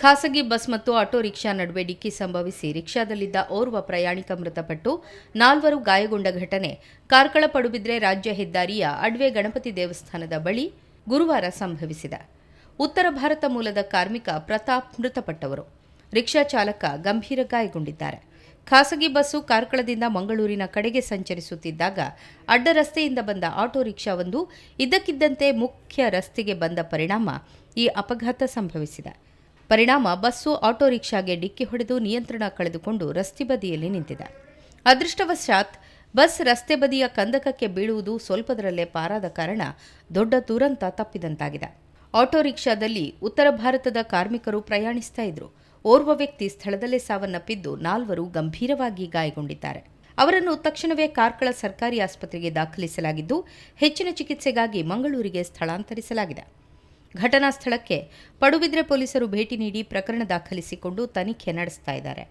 ಖಾಸಗಿ ಬಸ್ ಮತ್ತು auto rickshaw ನಡುವೆ ಡಿಕ್ಕಿ ಸಂಭವಿಸಿ ರಿಕ್ಷಾದಲ್ಲಿದ್ದ ಓರ್ವ ಪ್ರಯಾಣಿಕ ಮೃತಪಟ್ಟು ನಾಲ್ವರು ಗಾಯಗೊಂಡ ಘಟನೆ. ಕಾರ್ಕಳ ಪಡುಬಿದ್ರೆ ರಾಜ್ಯ ಹೆದ್ದಾರಿಯ ಅಡ್ವೆ ಗಣಪತಿ ದೇವಸ್ಥಾನದ ಬಳಿ ಗುರುವಾರ ಸಂಭವಿಸಿದೆ. ಉತ್ತರ ಭಾರತ ಮೂಲದ ಕಾರ್ಮಿಕ ಪ್ರತಾಪ್ ಮೃತಪಟ್ಟವರು. ರಿಕ್ಷಾ ಚಾಲಕ ಗಂಭೀರ ಗಾಯಗೊಂಡಿದ್ದಾರೆ. ಖಾಸಗಿ ಬಸ್ಸು ಕಾರ್ಕಳದಿಂದ ಮಂಗಳೂರಿನ ಕಡೆಗೆ ಸಂಚರಿಸುತ್ತಿದ್ದಾಗ ಅಡ್ಡ ರಸ್ತೆಯಿಂದ ಬಂದ ಆಟೋ ರಿಕ್ಷಾವೊಂದು ಇದ್ದಕ್ಕಿದ್ದಂತೆ ಮುಖ್ಯ ರಸ್ತೆಗೆ ಬಂದ ಪರಿಣಾಮ ಈ ಅಪಘಾತ ಸಂಭವಿಸಿದೆ. ಪರಿಣಾಮ ಬಸ್ಸು, ಆಟೋ ರಿಕ್ಷಾಗೆ ಡಿಕ್ಕಿ ಹೊಡೆದು ನಿಯಂತ್ರಣ ಕಳೆದುಕೊಂಡು ರಸ್ತೆ ಬದಿಯಲ್ಲಿ ನಿಂತಿದೆ. ಅದೃಷ್ಟವಶಾತ್ ಬಸ್ ರಸ್ತೆ ಬದಿಯ ಕಂದಕಕ್ಕೆ ಬೀಳುವುದು ಸ್ವಲ್ಪದರಲ್ಲೇ ಪಾರಾದ ಕಾರಣ ದೊಡ್ಡ ದುರಂತ ತಪ್ಪಿದಂತಾಗಿದೆ. ಆಟೋ ರಿಕ್ಷಾದಲ್ಲಿ ಉತ್ತರ ಭಾರತದ ಕಾರ್ಮಿಕರು ಪ್ರಯಾಣಿಸ್ತಾ ಇದ್ರು. ಓರ್ವ ವ್ಯಕ್ತಿ ಸ್ಥಳದಲ್ಲೇ ಸಾವನ್ನಪ್ಪಿದ್ದು ನಾಲ್ವರು ಗಂಭೀರವಾಗಿ ಗಾಯಗೊಂಡಿದ್ದಾರೆ. ಅವರನ್ನು ತಕ್ಷಣವೇ ಕಾರ್ಕಳ ಸರ್ಕಾರಿ ಆಸ್ಪತ್ರೆಗೆ ದಾಖಲಿಸಲಾಗಿದ್ದು ಹೆಚ್ಚಿನ ಚಿಕಿತ್ಸೆಗಾಗಿ ಮಂಗಳೂರಿಗೆ ಸ್ಥಳಾಂತರಿಸಲಾಗಿದೆ. ಘಟನಾ ಸ್ಥಳಕ್ಕೆ ಪಡುಬಿದ್ರೆ ಪೊಲೀಸರು ಭೇಟಿ ನೀಡಿ ಪ್ರಕರಣ ದಾಖಲಿಸಿಕೊಂಡು ತನಿಖೆ ನಡೆಸ್ತಾ ಇದ್ದಾರೆ.